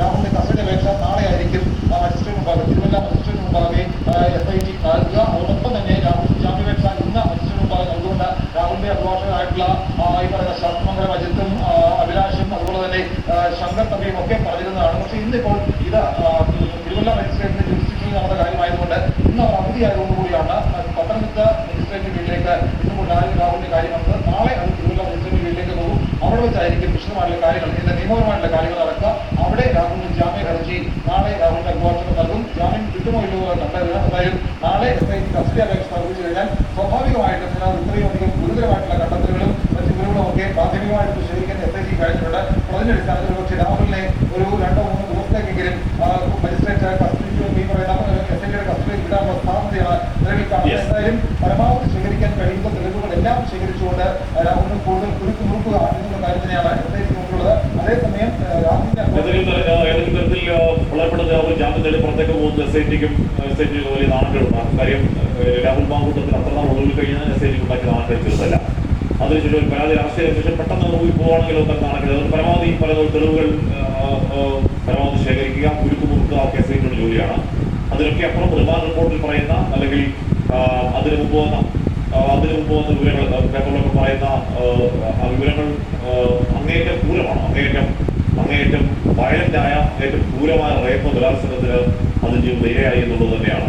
രാഹുലിന്റെ കസ്റ്റഡി അപേക്ഷ നാളെ ആയിരിക്കും. മജിസ്ട്രേറ്റ് മുമ്പാകെ തിരുവല്ല മജിസ്ട്രേറ്റ് മുമ്പാകെ എസ് ഐ ടി നൽകുക അതോടൊപ്പം തന്നെ ജാമ്യാപേക്ഷ ഇന്ന് മജിസ്ട്രേറ്റ് മുമ്പാകെ നൽകുകൊണ്ട് രാഹുലിന്റെ അഭിഭാഷകരായിട്ടുള്ള ആ, ഈ പറയുന്ന ശാസ്ത്രമംഗലം അജിത്തും അഭിലാഷും അതുപോലെ തന്നെ ശങ്കർ തമ്മിയും ഒക്കെ പറഞ്ഞിരുന്നതാണ്. പക്ഷെ ഇന്നിപ്പോൾ ഇത് തിരുവല്ല മജിസ്ട്രേറ്റിന്റെ ജുഡിഷ്യൽ നടന്ന കാര്യമായതുകൊണ്ട് ഇന്ന് അവർ അവധിയായതുകൊണ്ടുകൂടിയാണ് പത്തനംതിട്ട മജിസ്ട്രേറ്റ് വീട്ടിലേക്ക് ഇന്ന് രാഹുലിന്റെ കാര്യം വന്നത് നാളെ അത് തിരുവല്ല മജിസ്ട്രേറ്റ് വീട്ടിലേക്ക് പോകും. അവിടെ വെച്ചായിരിക്കും വിശദമായിട്ടുള്ള കാര്യങ്ങൾ ഇതിന്റെ നിയമപരമായിട്ടുള്ള കാര്യങ്ങൾ നടക്കുക അവിടെ രാഹുലിന് ജാമ്യ ഹർജി നാളെ രാഹുലിന്റെ അഭിഭാഷകർ നൽകും. ജാമ്യം കിട്ടുമോ ഇല്ലയോ കണ്ടറിയണം എന്തായാലും നാളെ എസ് ഐ കസ്റ്റഡി അപേക്ഷ സമർപ്പിച്ചു കഴിഞ്ഞാൽ സ്വാഭാവികമായിട്ടും ഇതിനകത്ത് ഇത്രയും അധികം ഗുരുതരമായിട്ടുള്ള കണ്ടെത്തലുകളും മറ്റു വിവരങ്ങളും ഒക്കെ പ്രാഥമികമായിട്ട് ശേഖരിക്കാൻ എസ് ഐ ജി കഴിഞ്ഞിട്ടുണ്ട്. അതിന്റെ അടിസ്ഥാനത്തിൽ പക്ഷേ രാഹുലിനെ ഒരു രണ്ടോ മൂന്നോ ദിവസത്തേക്കെങ്കിലും മജിസ്ട്രേറ്റ് കസ്റ്റഡി ഈ പറയുന്ന എസ് ഐ ടിയുടെ കസ്റ്റഡിയിൽ വിടാനുള്ള സാധ്യതയാണ് നിലവിൽ കാണുന്നത് എന്തായാലും പരമാവധി ശേഖരിക്കാൻ കഴിയുന്ന തെളിവുകളെല്ലാം ശേഖരിച്ചുകൊണ്ട് രാഹുലിന് കൂടുതൽ കുരുക്ക് മുറുക്കുക പുറത്തേക്ക് പോകുന്ന എസ് ഐ ടിക്കും എസ് ഐ ടി വലിയ നാണക്കേടുണ്ടാകും. കാര്യം രാഹുൽ മാങ്കൂട്ടത്തിന് അത്ര നാൾ ഒതുങ്ങി കഴിഞ്ഞാൽ എസ് ഐ ടിക്ക് ഉണ്ടാക്കി നാണക്കേട് അതിന് അതിനുശേഷം ഒരു പരാതി ചെയ്ത ശേഷം പെട്ടെന്ന് പോയി പോകുകയാണെങ്കിൽ ഒന്നും നാണക്കെടുത്ത് പരമാവധി പല തെളിവുകൾ പരമാവധി ശേഖരിക്കുക കുരുക്ക് മുറുക്കുക ഒക്കെ എസ് ഐ ടിയുടെ ജോലിയാണ്. അതിനൊക്കെ അപ്പുറം റിമാൻഡ് റിപ്പോർട്ടിൽ പറയുന്ന അല്ലെങ്കിൽ അതിന് മുമ്പ് വന്ന അതിന് മുമ്പ് വന്ന വിവരങ്ങൾ പേപ്പറിലൊക്കെ പറയുന്ന വിവരങ്ങൾ അങ്ങേയറ്റം ക്രൂരമാണ് അങ്ങേയറ്റം അങ്ങേയറ്റം വയലന്റ് ആയ ഏറ്റവും ക്രൂരമായ റേപ്പ് ബലാത്സംഗത്തിന് അതിന് ഇരയായി എന്നുള്ളത് തന്നെയാണ്.